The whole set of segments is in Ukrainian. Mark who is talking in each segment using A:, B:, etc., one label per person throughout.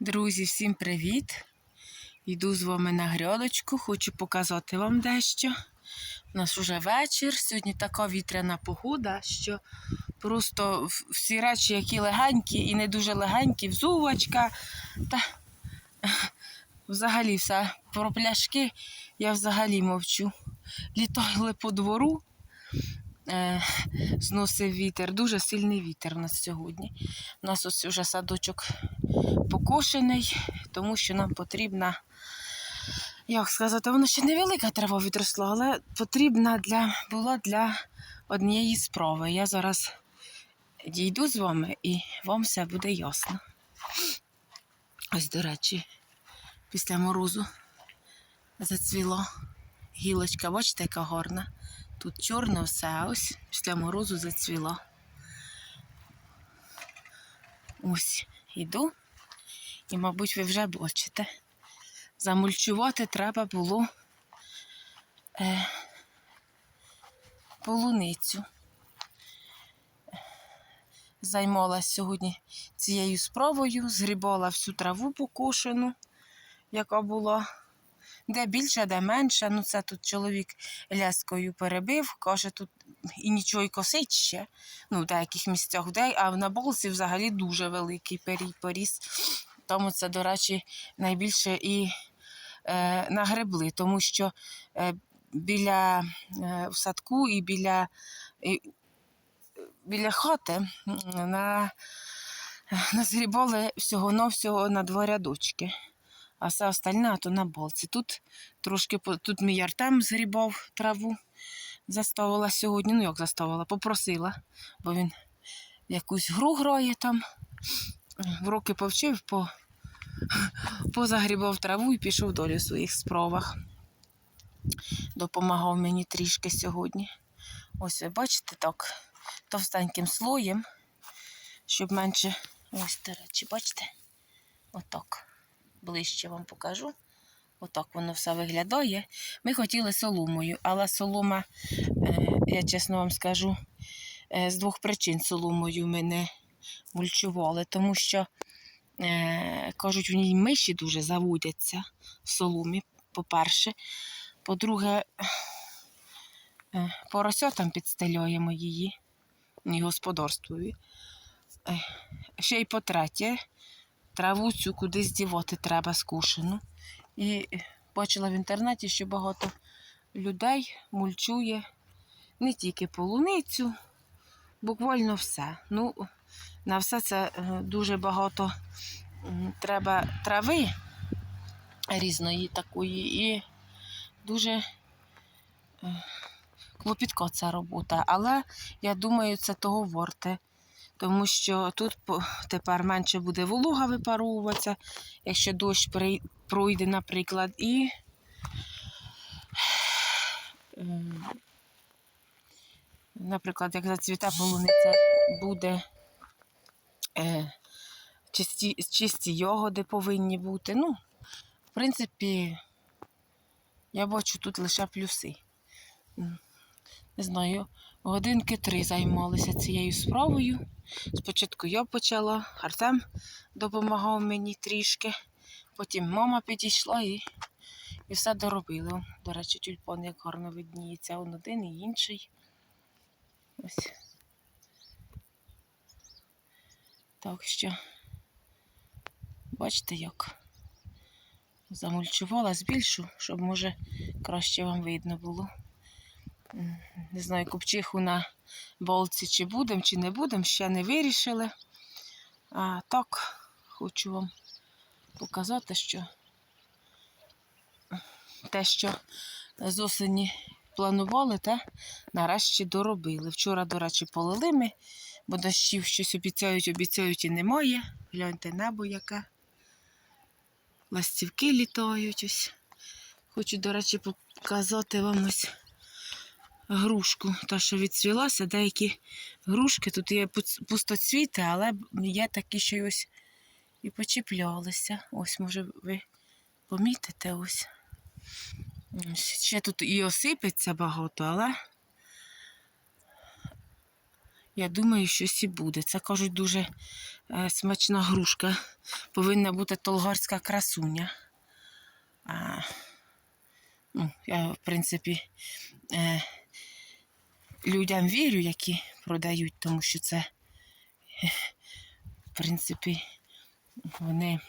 A: Друзі, всім привіт! Йду з вами на грядочку, хочу показати вам дещо. У нас вже вечір. Сьогодні така вітряна погода, що просто всі речі, які легенькі і не дуже легенькі, взувочка та взагалі все. Про пляшки я взагалі мовчу. Літали по двору, е, зносив вітер. Дуже сильний вітер у нас сьогодні. У нас ось вже садочок покошений, тому що нам потрібна, як сказати, вона ще невелика трава відросла, але потрібна для, була для однієї справи. Я зараз дійду з вами і вам все буде ясно. Ось, до речі, після морозу зацвіло гілочка, бачите, яка гарна. Тут чорно все, ось після морозу зацвіло. Ось, іду. І, мабуть, ви вже бачите. Замульчувати треба було е, полуницю. Займалась сьогодні цією справою, згрібала всю траву покошену, яка була. Де більше, де менше. Ну, це тут чоловік ляскою перебив, каже, тут і нічого й косить ще. Ну, в деяких місцях, де, а на болці взагалі дуже великий перій поріс. Тому це, до речі, найбільше і е, нагребли, тому що е, біля е, в садку і біля, і, біля хати на, назгрібали всього-навсього на два рядочки. А все остальне то на болці. Тут трошки тут мій Артем згрібав траву, заставила сьогодні. Ну як заставила, попросила, бо він якусь гру грає там. В роки повчив, по, позагрібав траву і пішов долі в своїх справах. Допомагав мені трішки сьогодні. Ось ви бачите так, товстеньким слоєм, щоб менше. Ось, до речі, бачите? Отак. Ближче вам покажу. Отак воно все виглядає. Ми хотіли соломою, але солома, е, я чесно вам скажу, е, з двох причин соломою ми не мульчували, тому що, е, кажуть, в ній миші дуже заводяться в соломі, по-перше. По-друге, поросятам підстеляємо її, і господарствові. Ще й по-третє, траву цю кудись дівати треба скушену. І бачила в інтернеті, що багато людей мульчує не тільки полуницю, буквально все. Ну, на все це е, дуже багато треба трави різної такої і дуже е, клопітка ця робота. Але я думаю, це того варте. Тому що тут тепер менше буде волога випаровуватися, якщо дощ пройде, наприклад, і ем, наприклад, як зацвіте полуниця, буде е, чисті, чисті йогоди повинні бути. Ну, в принципі, я бачу тут лише плюси. Не знаю, годинки три займалися цією справою. Спочатку я почала, Артем допомагав мені трішки, потім мама підійшла і, і все доробили. До речі, тюльпан як гарно видніється, он один і інший. Ось. Так що, бачите, як замульчувала, збільшу, щоб може краще вам видно було. Не знаю, купчиху на болці чи будемо, чи не будемо, ще не вирішили. А так, хочу вам показати, що те, що з осені планували, те нарешті доробили. Вчора, до речі, полили ми, бо дощів щось обіцяють, обіцяють і немає. Гляньте небо яке. Ластівки літають ось. Хочу, до речі, показати вам ось грушку, та що відцвілася, деякі грушки, тут є пустоцвіти, але є такі, що ось і почіплялися. Ось, може, ви помітите ось. Ще тут і осипеться багато, але я думаю, щось і буде. Це кажуть дуже е, смачна грушка повинна бути толгарська красуня. А, ну, я, в принципі, е, людям вірю, які продають, тому що це, е, в принципі, вони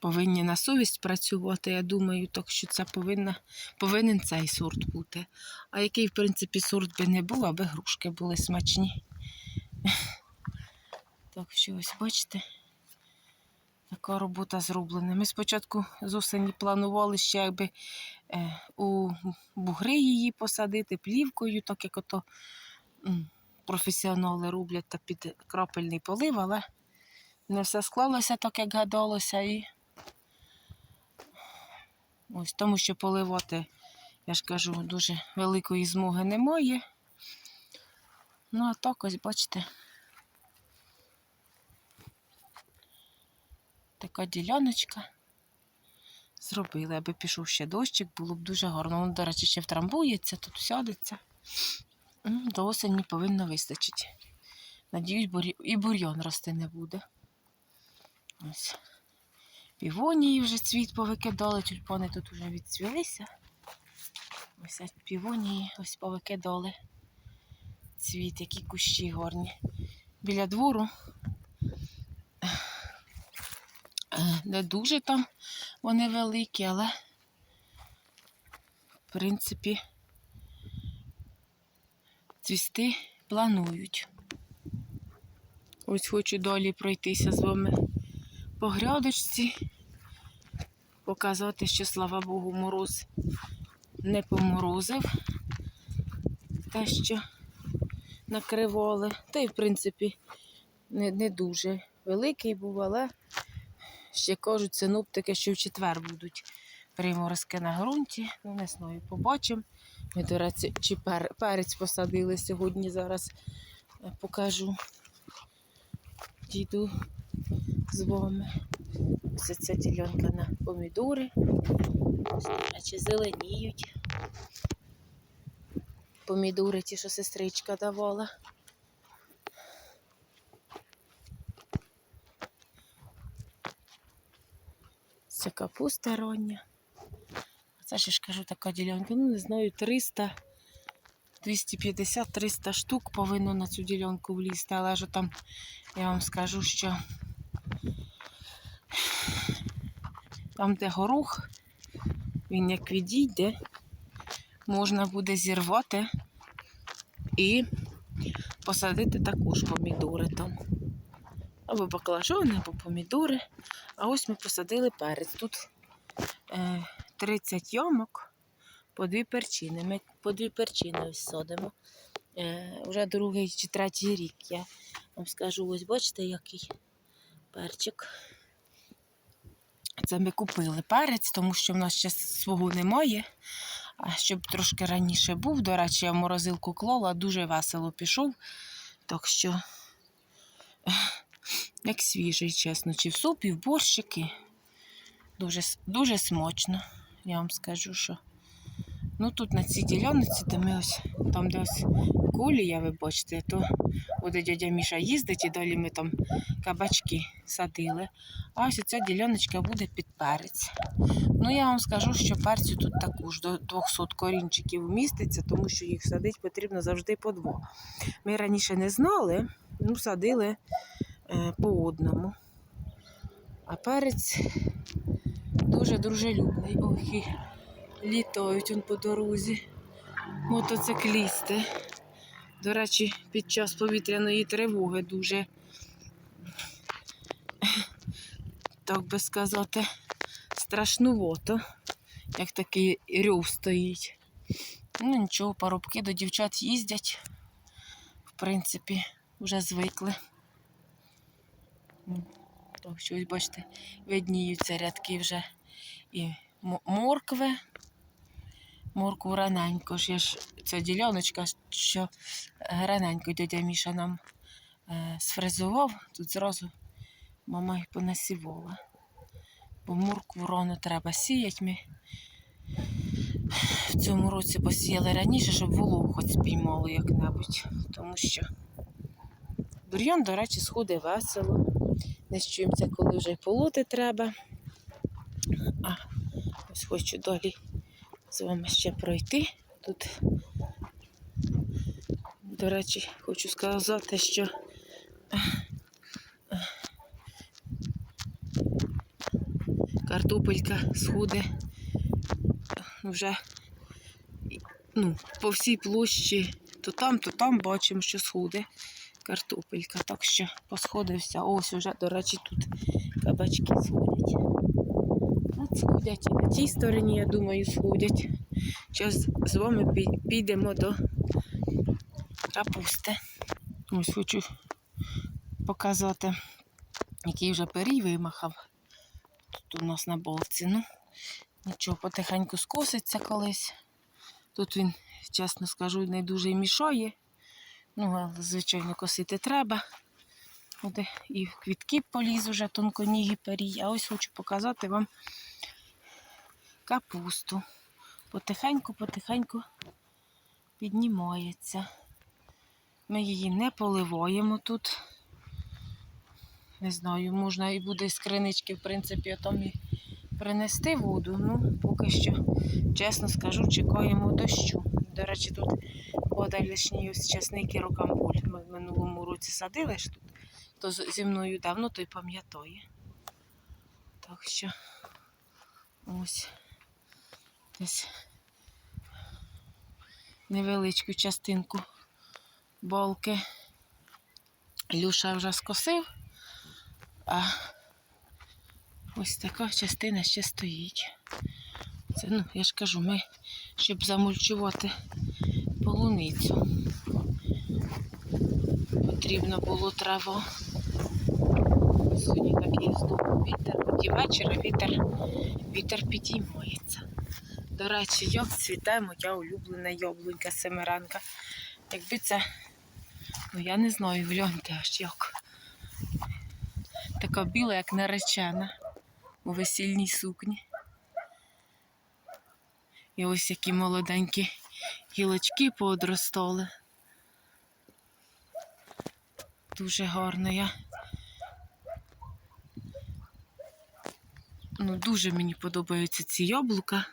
A: повинні на совість працювати, я думаю, так що це повинна, повинен цей сорт бути. А який, в принципі, сорт би не був, аби грушки були смачні. Так що ось бачите, така робота зроблена. Ми спочатку з осені планували ще якби е, у бугри її посадити плівкою, так як ото професіонали роблять та під крапельний полив, але не все склалося так, як гадалося. І ось тому, що поливати, я ж кажу, дуже великої змоги немає. Ну, а так ось, бачите. Така діляночка. Зробили, аби пішов ще дощик, було б дуже гарно. Воно, до речі, ще втрамбується, тут сядеться. До осені повинно вистачити. Надіюсь, і бур'ян рости не буде. Ось. Півонії вже цвіт повикидали, тюльпани тут вже відцвілися. Ось півонії ось повикидали. Цвіт, які кущі гарні. Біля двору Е, не дуже там вони великі, але в принципі цвісти планують. Ось хочу далі пройтися з вами по грядочці, показати, що, слава Богу, мороз не поморозив те, що накривали. Та й, в принципі, не, не дуже великий був, але ще кажуть синоптики, що в четвер будуть приморозки на ґрунті. Ну, не знаю, побачимо. Ми, до речі, чи пер, перець посадили сьогодні, зараз е, покажу. Дійду з вами. Ось ця ділянка на помідори. Речі, зеленіють. Помідори ті, що сестричка давала. Це капуста рання. Це ще ж кажу, така ділянка. Ну, не знаю, 300, 250-300 штук повинно на цю ділянку влізти, але ж там я вам скажу, що там, де горох, він як відійде, можна буде зірвати і посадити також помідори там. Або баклажани, або помідори. А ось ми посадили перець. Тут е, 30 ямок по дві перчини. Ми по дві перчини ось садимо. Е, вже другий чи третій рік. Я вам скажу, ось бачите, який перчик. Це ми купили перець, тому що в нас ще свого немає. А щоб трошки раніше був, до речі, я в морозилку клала, дуже весело пішов. Так що як свіжий, чесно, чи в суп, в борщики. Дуже, дуже смачно, я вам скажу, що. Ну тут на цій ділянці, де ми ось, там, де ось колія, ви бачите, то буде дядя Міша їздить і далі ми там кабачки садили. А ось ця діляночка буде під перець. Ну я вам скажу, що перцю тут також до 200 корінчиків вміститься, тому що їх садити потрібно завжди по два. Ми раніше не знали, ну садили е, по одному. А перець дуже дружелюбний. Ох, літають он по дорозі. Мотоциклісти. До речі, під час повітряної тривоги дуже, так би сказати, страшнувато, як такий рьов стоїть. Ну нічого, парубки до дівчат їздять. В принципі, вже звикли. М, Так, що ось бачите, видніються рядки вже і моркви. Моркву раненько ж. Я ж ця діляночка, що е, раненько дядя Міша нам е, сфрезував, тут зразу мама й понасівала. Бо моркву рано треба сіяти. Ми в цьому році посіяли раніше, щоб вологу хоч спіймало як-небудь. Тому що бур'ян, до речі, сходить весело. Не чуємося, коли вже й полоти треба. А ось хочу далі з вами ще пройти. Тут, до речі, хочу сказати, що картопелька сходить вже ну, по всій площі, то там, то там бачимо, що сходить картопелька. Так що посходився. Ось уже, до речі, тут кабачки сходять. От сходять на тій стороні, я думаю, сходять. Зараз з вами підемо до капусти. Ось хочу показати, який вже перій вимахав. Тут у нас на болці. Ну, нічого, потихеньку скоситься колись. Тут він, чесно скажу, не дуже мішає. Ну, але, звичайно, косити треба. Буде і квітки поліз уже тонконігі перій. А ось хочу показати вам капусту. Потихеньку-потихеньку піднімається. Ми її не поливаємо тут. Не знаю, можна і буде з кринички, в принципі, там і принести воду. Ну, поки що, чесно скажу, чекаємо дощу. До речі, тут подалішній ось часник і рокамбуль. Ми в минулому році садили ж тут, то зі мною давно той пам'ятає. Так що ось десь невеличку частинку болки Люша вже скосив, а ось така частина ще стоїть. Це, ну, я ж кажу, ми, щоб замульчувати полуницю. Потрібно було траво. Сьогодні такий знову вітер, хоч і вечір, вітер, вітер підіймається. До речі, як цвіте моя улюблена яблунька семиранка. Якби це, ну я не знаю, гляньте аж як. Така біла, як наречена у весільній сукні. І ось які молоденькі гілочки поодростали. Дуже гарно я. Ну, дуже мені подобаються ці яблука.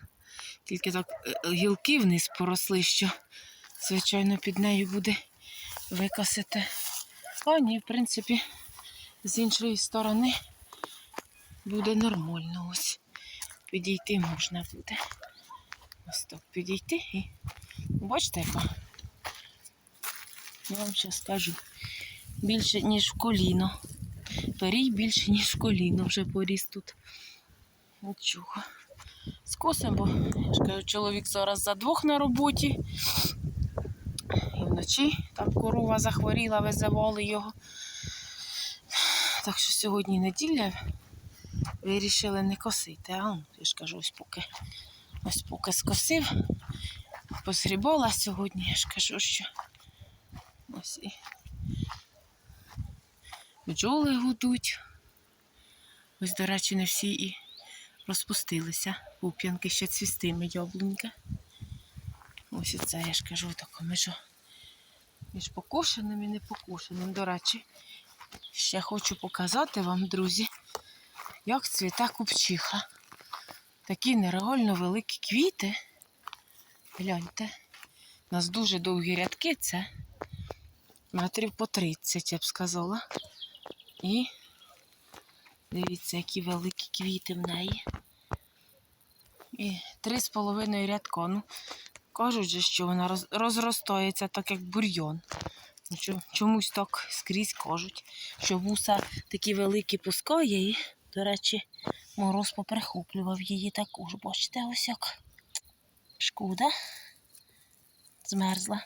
A: Тільки так е, гілки вниз поросли, що, звичайно, під нею буде викосити. А ні, в принципі, з іншої сторони буде нормально. Ось підійти можна буде. Ось так підійти і бачите, яка? Я вам зараз скажу. Більше, ніж в коліно. Перій більше, ніж в коліно вже поріс тут. Нічого. Скосимо, бо я ж кажу, чоловік зараз за двох на роботі. І вночі там корова захворіла, визивали його. Так що сьогодні неділя вирішили не косити. А я ж кажу, ось поки, ось поки скосив, позгрібала сьогодні, я ж кажу, що ось і бджоли гудуть. Ось, до речі, не всі і розпустилися. Пуп'янки ще цвістиме яблунька. Ось оце я ж кажу таке між, між покошеним і непокошеним. До речі, ще хочу показати вам, друзі, як цвіте купчиха. Такі нереально великі квіти. Гляньте. У нас дуже довгі рядки, це метрів по 30, я б сказала. І дивіться, які великі квіти в неї. І три з половиною рядка. Ну, кажуть що вона розростається так, як бур'йон. Ну, Чомусь так скрізь кажуть, що вуса такі великі пускає і, до речі, мороз поприхоплював її також. Бачите, ось як. Шкода. Змерзла.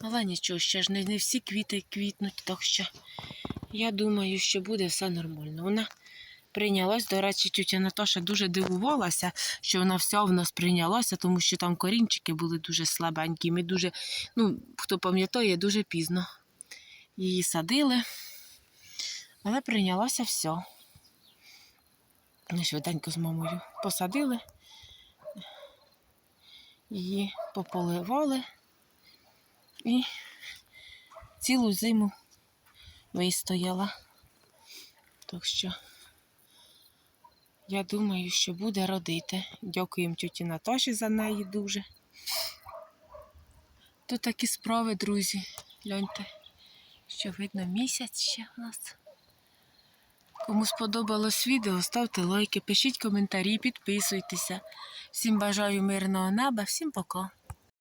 A: Але нічого, ще ж не всі квіти квітнуть, так що я думаю, що буде все нормально. Вона прийнялась. До речі, тетя Наташа дуже дивувалася, що вона вся в нас прийнялася, тому що там корінчики були дуже слабенькі. Ми дуже, ну, хто пам'ятає, дуже пізно її садили. Але прийнялася все. Ми швиденько з мамою посадили, її пополивали і цілу зиму вистояла. Так що я думаю, що буде родити. Дякуємо тьоті Наташі за неї дуже. То такі справи, друзі. Гляньте, що видно місяць ще в нас. Кому сподобалось відео, ставте лайки, пишіть коментарі, підписуйтеся. Всім бажаю мирного неба, всім пока.